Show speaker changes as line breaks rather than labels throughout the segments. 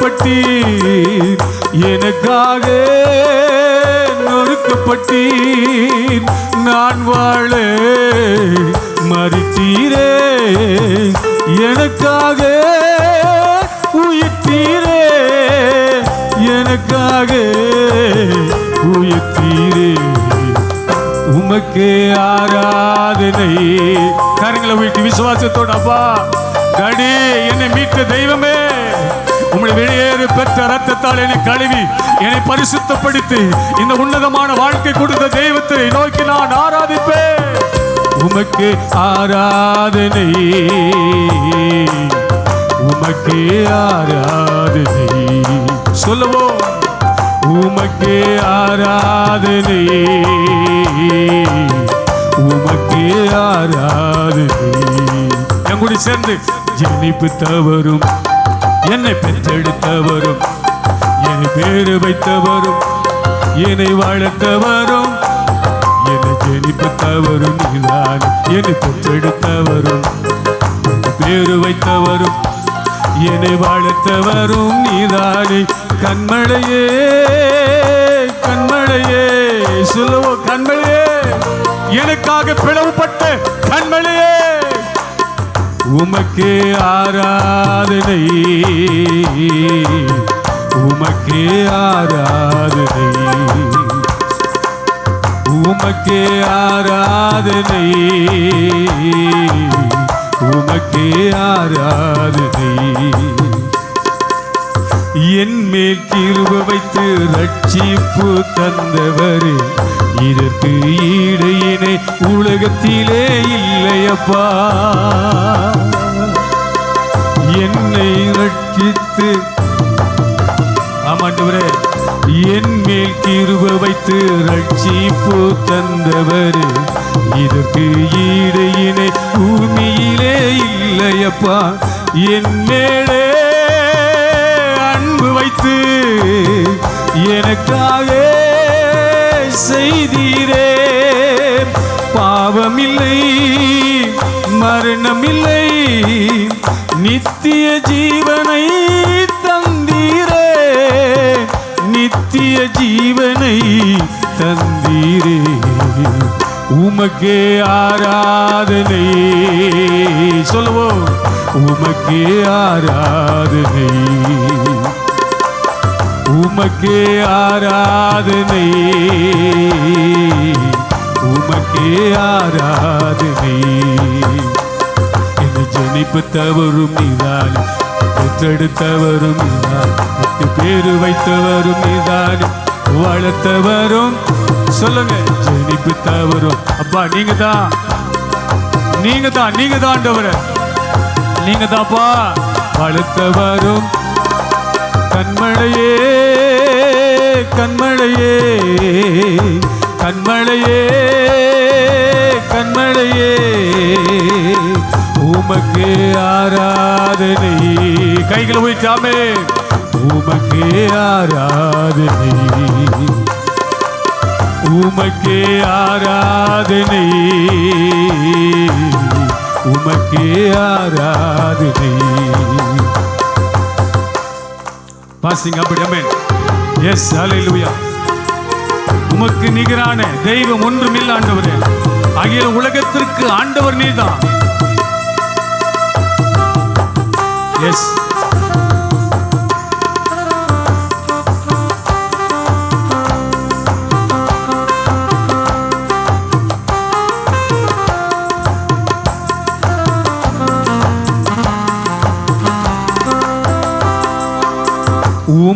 நொறுக்கப்பட்டி எனக்காக நொறுக்கப்பட்டி நான் வாழ மறித்தீரே. எனக்காக உயிர்த்தீரே. எனக்காக உயிர்த்தீரே. உமக்கே ஆராதனை. கரங்களை வீட்டு விசுவாசத்தோட அப்பா. கடி என்னை மீட்க தெய்வமே. உங்களை வெளியேறு பெற்ற ரத்தத்தால் என்னை கழுவி என்னை பரிசுத்தப்படுத்தி இந்த உன்னதமான வாழ்க்கை கொடுத்த தெய்வத்தை நோக்கி நான் ஆராதிப்பேன். உமக்கு ஆராதனை. உமக்கே ஆராதனை. சொல்லவோ உமக்கே ஆராதனை. உமக்கே ஆராதனை. என் கூட சேர்ந்து தவறும். என்னை பெற்றெடுத்தவரும். என்னை பேரு வைத்தவரும். என்னை வளர்த்தவரும். என்னை ஜெனிப்பித்தவரும். நீதான் என்னை பெற்றெடுத்தவரும். பேரு வைத்தவரும். என்னை வளர்த்தவரும். நீதானே கண்மழையே கண்மழையே சொல்லுவோ கண்மழையே எனக்காக பிளவுபட்ட கண்மழை உமக்கே ஆராதனை. உமக்கே ஆராதனை. உமக்கே ஆராதனை. உமக்கே ஆராதனை. என் மேல் கிருப வைத்து ரட்சிப்பு தந்தவரே. இதற்கு ஈடு இணை உலகத்திலே இல்லையப்பா. என்னை ரட்சித்து ஆமாண்டவரே என் மேல் கிருப வைத்து ரட்சிப்பு தந்தவர் இதற்கு ஈடு இணை பூமியிலே இல்லையப்பா. என் மேலே அன்பு வைத்து எனக்காக செய்தீரே. பாவமில்லை மரணமில்லை நித்திய ஜீவனை தந்தீரே. நித்திய ஜீவனை தந்தீரே. உமக்கே ஆராதனை. சொல்லுவோம் உமக்கே ஆராதனை. உமக்கே ஆராதனை. உமக்கே ஆராதனை. என்னை ஜனிப்பித்தவரும் நீதான். பெற்றெடுத்தவரும் நீதான். எட்டு பேரு வைத்தவரும் நீதான். வளர்த்தவரும். சொல்லுங்க ஜனிப்பித்தவரும். அப்பா நீங்க தான் நீங்க தான் நீங்க தான் ஆண்டவரே. நீங்க தான்ப்பா வளர்த்தவரும். கண்மழையே கண்மழையே கண்மழையே கண்மழையே. உமக்கு ஆராதனை. கைகளை உயிர்த்தாமே உமக்கு ஆராதனை. உமக்கு ஆராதனை. உமக்கு ஆராதனை. பாசிங்க அப்படி அமேன் எஸ் ஹalleluya உமக்கு நிகரான தெய்வம் ஒன்றும் இல்ல ஆண்டவரே. அகில உலகத்திற்கு ஆண்டவர் நீதான். எஸ்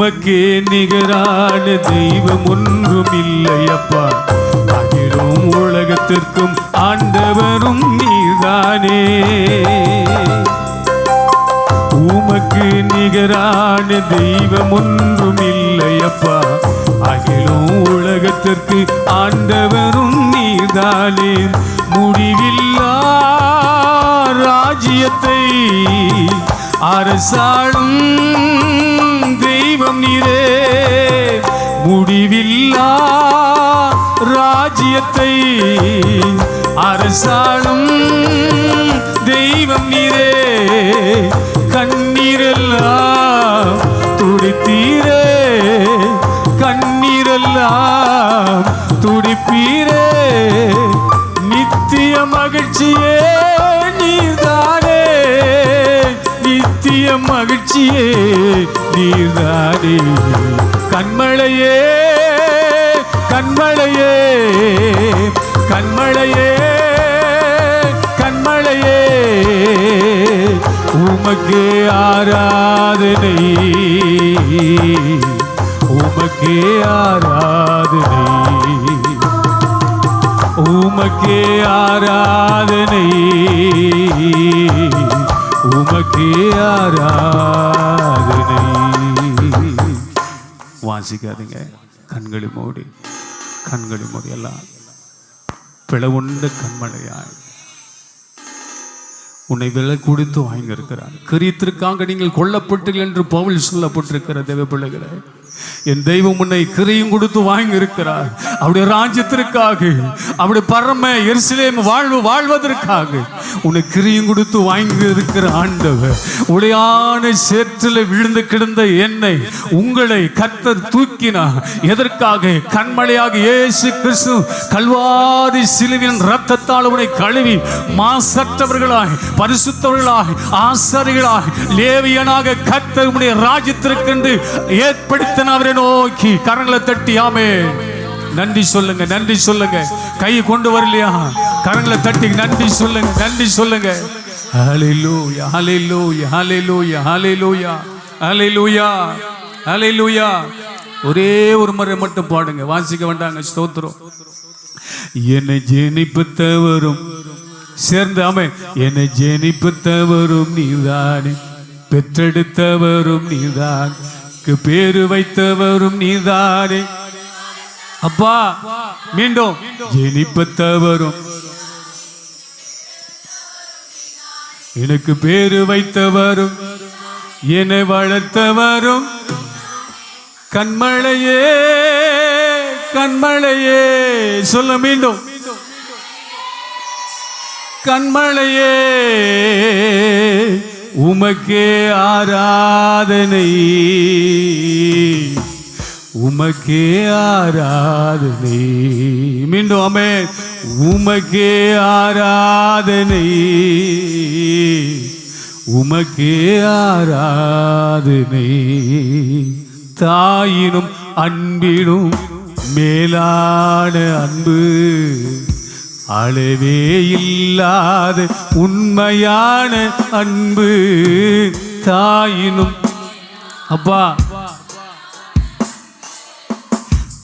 உமக்கே நிகரான தெய்வம் ஒன்றும் இல்லையப்பா அகிலும் உலகத்திற்கும் ஆண்டவரும் நீதானே. உமக்கு நிகரான தெய்வம் ஒன்றும் இல்லையப்பா அகிலும் உலகத்திற்கு ஆண்டவரும் நீதானே. முடிவில்லா ராஜ்யத்தை அரசாளும் தெய்வம் நீரே. முடிவில்லா ராஜ்யத்தை அரசாளும் தெய்வம் நீரே. கண்ணீரெல்லாம் துடித்தீரே. கண்ணீரெல்லாம் துடிப்பீரே. நித்திய மகிழ்ச்சியே நீர்தானே. நித்திய மகிழ்ச்சியே நீர்தான். கண்மணி கண்மழையே கண்மழையே கண்மழையே கண்மழையே உமக்கே ஆராதனை உமக்கே ஆராதனை உமக்கே ஆராதனை உமக்கே ஆராதனை. வாசிக்காதீங்க கண்களை மூடி கண்களை மூடி எல்லாம் பிளவுண்ட கண்மலையாய். உன்னை விலை கொடுத்து வாங்கியிருக்கிறார். கிரியத்திற்காக நீங்கள் கொல்லப்பட்டீர்கள் என்று பவுல் சொல்லப்பட்டிருக்கிற தேவ பிள்ளைகளை என் தெய்வம் உன்னை கிரியும் கொடுத்து வாங்கியிருக்கிறார். அவருடைய ராஜ்யத்திற்காக அவருடைய பரம எரிசிலேம் வாழ்வு வாழ்வதற்காக உன்னை கிரியும் கொடுத்து வாங்கி இருக்கிற ஆண்டவர் உடையான சேற்றில் விழுந்து கிடந்த என்னை உங்களை கத்தர் தூக்கினார். எதற்காக? கண்மலையாக இயேசு கிறிஸ்து கல்வாரி சிலுவின் ரத்தத்தால் உன்னை கழுவி மாசற்றவர்களாய் பரிசுத்தவர்களாய் ஆசாரிகளாய் லேவியனாக கத்தர் உடைய ராஜ்யத்திற்கென்று ஏற்படுத்தின அவரை நோக்கி கரங்களை தட்டி ஆமே நன்றி சொல்லுங்க நன்றி சொல்லுங்க. கையை கொண்டு வரலையா? கரங்களை தட்டி நன்றி சொல்லுங்க நன்றி சொல்லுங்க. ஹalleluya ஹalleluya ஹalleluya ஹalleluya ஹalleluya ஹalleluya. ஒரே ஒரு முறை மட்டும் பாடுங்க வாசிக்க வேண்டாங்க ஸ்தோத்திரம். என்னை ஜெனிப்பித்தவரும் சேர்ந்து அமை என்னை ஜெனிப்பித்தவரும் நீதானே. பெற்றெடுத்தவரும் நீதான். பேரு வைத்தவரும் நீதானே. அப்பா மீண்டும். ஜெனிப்பித்தவரும். எனக்கு பேரு வைத்தவரும் என்னை வளர்த்தவரும். கண்மழையே கண்மழையே சொல்ல மீண்டும். கண்மழையே உமக்கே ஆராதனை. உமக்கே ஆராதனை. மீண்டும் அமே உமக்கே ஆராதனை. உமக்கே ஆராதனை. தாயினும் அன்பினும் மேலான அன்பு. அளவே இல்லாத உண்மையான அன்பு. தாயினும் அப்பா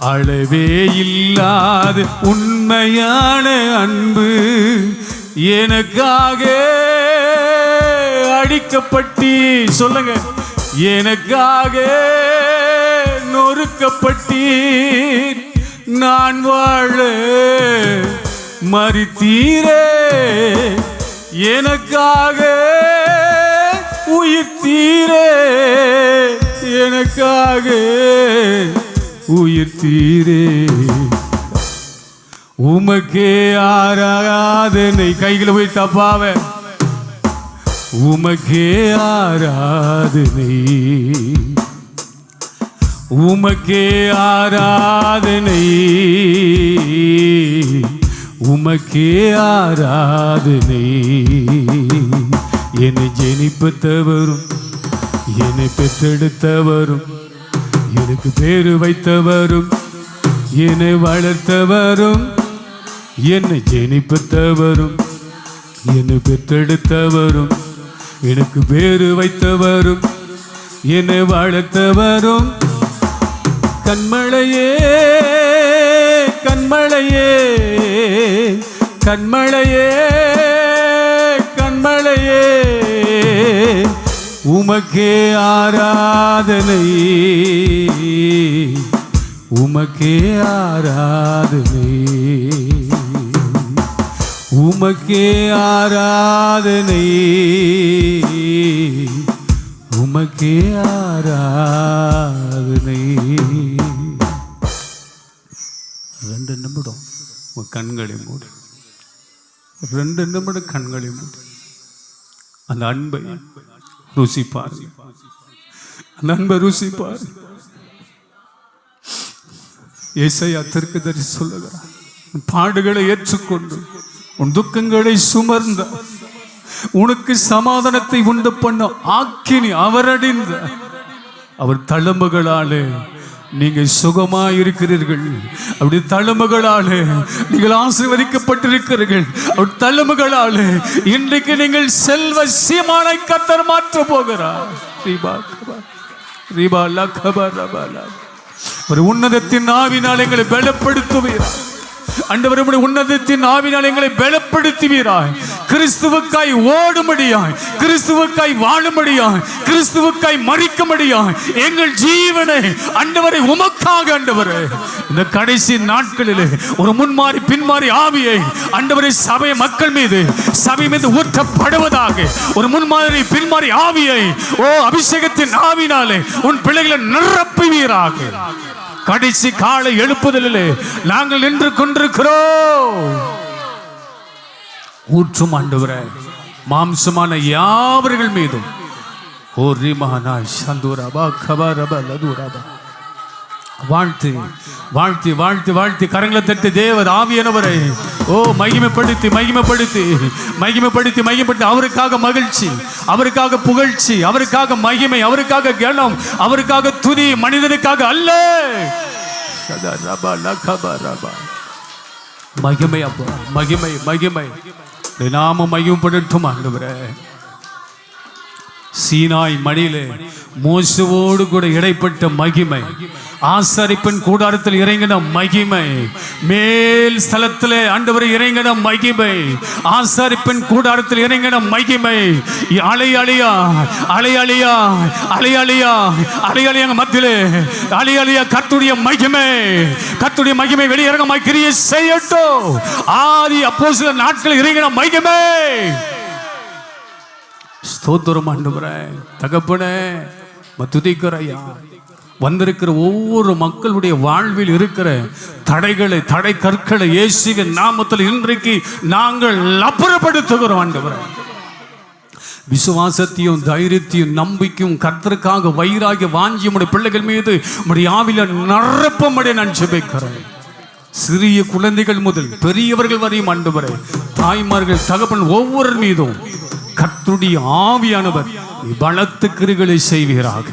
அளவே இல்லாத உண்மையான அன்பு எனக்காக அடிக்கப்பட்டி சொல்லுங்க. எனக்காக நொறுக்கப்பட்டீர் நான் வாழ மறித்தீரே. எனக்காக உயிர் தீரே. எனக்காக உயிர் தீரே. உமக்கே ஆராதனை. கைகளை போய் தப்பாவ உமக்கே ஆராதனை. உமக்கே ஆராதனை. உமக்கே ஆராதனை. என்னை ஜெனிப்பத்தவரும் என்னை பெற்றெடுத்தவரும் எனக்கு பேரு வைத்தவரும் என்னை வளர்த்தவரும் என்னை ஜெனிப்பித்தவரும் என்னை பெற்றெடுத்தவரும் எனக்கு பேரு வைத்தவரும் என்னை வளர்த்தவரும். கண்மழையே கண்மழையே கண்மழையே கண்மழையே. உமக்கே ஆராதனை. உமக்கே ஆராதனை. உமக்கே ஆராதனை. உமக்கே ஆராதனை. ரெண்டு நிமிடம். உன் கண்களை மூடு. ரெண்டு நிமிடம் கண்களை மூடு. அந்த அன்பை ருசி பாருங்க நண்பர் ருசிப்பார். ஏசையா தீர்க்கதரி சொல்லுகிறார் உன் பாடுகளை ஏற்றுக்கொண்டு உன் துக்கங்களை சுமர்ந்த உனக்கு சமாதானத்தை உண்டு பண்ண ஆக்கினி அவரடிந்த. அவர் தழும்புகளாலே நீங்கள் சுகமா இருக்கிறீர்கள் அப்படி தழும்புகளாலே நீங்கள் ஆசீர்வதிக்கப்பட்டிருக்கிறீர்கள். அப்படி தழும்புகளாலே இன்றைக்கு நீங்கள் செல்வ சீமானை கத்தர் மாற்ற போகிறார். ரீபா ரீபா ஒரு உன்னதத்தின் ஆவினால் எங்களை பலப்படுத்துவீரார் அண்டவர் உன்னதத்தின் ஆவினால் எங்களை பலப்படுத்துவீராய். கிறிஸ்துவுக்காய் ஓடும்படியாய் கிறிஸ்துவுக்காய் வாழும்படியாய் கிறிஸ்துவுக்காய் மறிக்கும்படியாய் எங்கள் ஜீவனை அண்டவரை உமக்காக அண்டவரே. இந்த கடைசி நாட்களிலே ஒரு முன்மாறி பின்மாறி ஆவியை அண்டவரை சபை மக்கள் மீது சபை மீது ஊற்றப்படுவதாக ஒரு முன்மாதிரி பின்மாறி ஆவியை ஓ அபிஷேகத்தின் ஆவினாலே உன் பிள்ளைகளை நிரப்புவீராக. கடைசி காலை எழுப்புதலிலே நாங்கள் நின்று கொண்டிருக்கிறோம். ஊற்றும் ஆண்டவரே மாம்சமான யாவர்கள் மீதும். ஓரி ரிமானா சந்தூரபா கபரபா லதுரபா வாழ்த்து வாழ்த்தி வாழ்த்தி வாழ்த்தி. கரங்களை தட்டி தேவ ஆவியானவரை. ஓ மகிமைப்படுத்தி மகிமைப்படுத்தி மகிமைப்படுத்தி மகிமைப்படுத்தி. அவருக்காக மகிழ்ச்சி அவருக்காக புகழ்ச்சி அவருக்காக மகிமை அவருக்காக கனம் அவருக்காக துதி மனிதனுக்காக அல்ல. மகிமை அப்பா மகிமை மகிமை. உம்முடைய நாமம் மகிமைப்படட்டும் ஆண்டவரே. சீனாய் மடியிலே மோசவோடு கூட இடைப்பட்ட மகிமை. ஆசரிப்பின் கூடாரத்தில் இறங்கின மகிமை. மேல் ஸ்தலத்திலே ஆண்டவர் இறங்கின மகிமை. ஆசாரிப்பின் கூடாரத்தில் இறங்கின மகிமை. அலை அழியா அலை அழியா அலை அழியா அலை அழியாங்க மத்தியிலே. அலை அழியா கத்துடைய மகிமை. கத்துடைய மகிமை வெளியிறங்க கிரியை செய்யட்டும். ஆதி அப்போ சில நாட்கள் இறங்கின மகிமை. சோத்திரம் ஆண்டவரே. தகப்பனே துதிக்கிறையா வந்திருக்கிற ஒவ்வொரு மக்களுடைய வாழ்வில் இருக்கிற தடைகளை தடை கற்களை இயேசுவின் நாமத்தில் இன்றைக்கு நாங்கள் அப்புறப்படுத்துகிறோம் ஆண்டவரை. விசுவாசத்தையும் தைரியத்தையும் நம்பிக்கையும் கர்த்தருக்காக வயிறாகி வாஞ்சி உடைய பிள்ளைகள் மீது உடைய ஆவில நிரப்பமடைய நான் ஜெபிக்கிறேன். சிறிய குழந்தைகள் முதல் பெரியவர்கள் வரையும் ஆண்டவரே. தாய்மார்கள் தகப்பன் ஒவ்வொரு மீதும் கர்த்தருடைய ஆவியானவர் பலத்து கிருகளை செய்வீராக.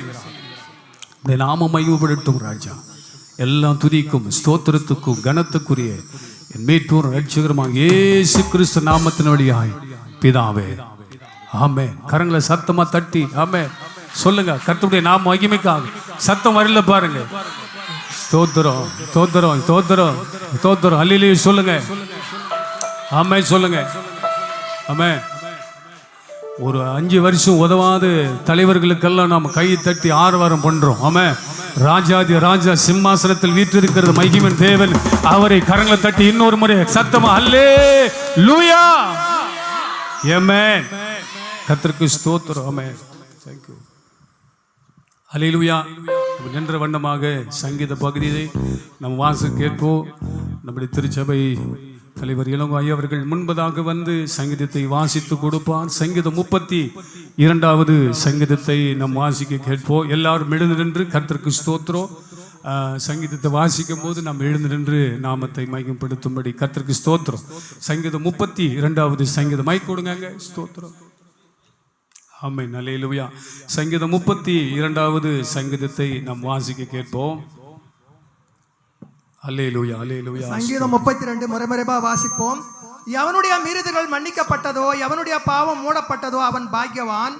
உடைய நாம மையப்படட்டும் ராஜா. எல்லாம் துதிக்கும் ஸ்தோத்திரத்துக்கும் கனத்துக்குரிய என் மீட்டூர் ரட்சகரமாக ஏசு கிறிஸ்து நாமத்தின் வழியாய். பிதாவே. ஆமே கரங்களை சத்தமா தட்டி ஆமே சொல்லுங்க கத்துடைய நாம மகிமைக்காக. சத்தம் வரல பாருங்க. ஸ்தோத்திரம் ஸ்தோத்திரம் ஸ்தோத்திரம் ஸ்தோத்திரம். அல்லிலேயே சொல்லுங்க. ஆமே சொல்லுங்க. ஆமே ஒரு அஞ்சு வருஷம் உதவாத தலைவர்களுக்கெல்லாம் நாம் கையை தட்டி ஆரவாரம் பண்றோம். ஆமே ராஜாதி ராஜா சிம்மாசனத்தில் வீற்றிருக்கிறது மகிமன் தேவன். அவரை கரங்களை தட்டி இன்னொரு முறை சத்தமா அல்லே லூயா ஏமேன் கத்திற்கு ஸ்தோத்திரம். ஆமென். தேங்க்யூ அலையிலுயா நின்ற வண்ணமாக சங்கீத பகுதியை நம் வாசு கேட்போம். நம்முடைய திருச்சபை தலைவர் இளங்கோய் அவர்கள் முன்பதாக வந்து சங்கீதத்தை வாசித்து கொடுப்பார். சங்கீதம் முப்பத்தி இரண்டாவது சங்கீதத்தை நம் வாசிக்க கேட்போம். எல்லாரும் எழுந்து நின்று கர்த்தருக்கு ஸ்தோத்திரம். சங்கீதத்தை வாசிக்கும் போது நாம் எழுந்து நின்று நாமத்தை மையப்படுத்தும்படி கர்த்தருக்கு ஸ்தோத்திரம். சங்கீதம் முப்பத்தி இரண்டாவது சங்கீதம். மைக் கொடுங்க ஸ்தோத்திரம். ஆமை நல்ல நல்லேலுயா சங்கீதம் முப்பத்தி இரண்டாவது சங்கீதத்தை நாம் வாசிக்க கேட்போம்.
சங்கீதம் முப்பத்தி ரெண்டு முறைமுறைபா வாசிப்போம். எவனுடைய மீறுதல்கள் மன்னிக்கப்பட்டதோ எவனுடைய பாவம் மூடப்பட்டதோ அவன் பாக்கியவான்.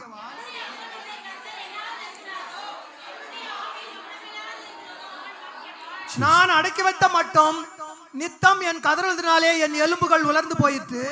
நான் அடக்கி வைத்த மட்டும் நித்தம் என் கதறுவதனாலே என் எலும்புகள் உலர்ந்து போயிற்று.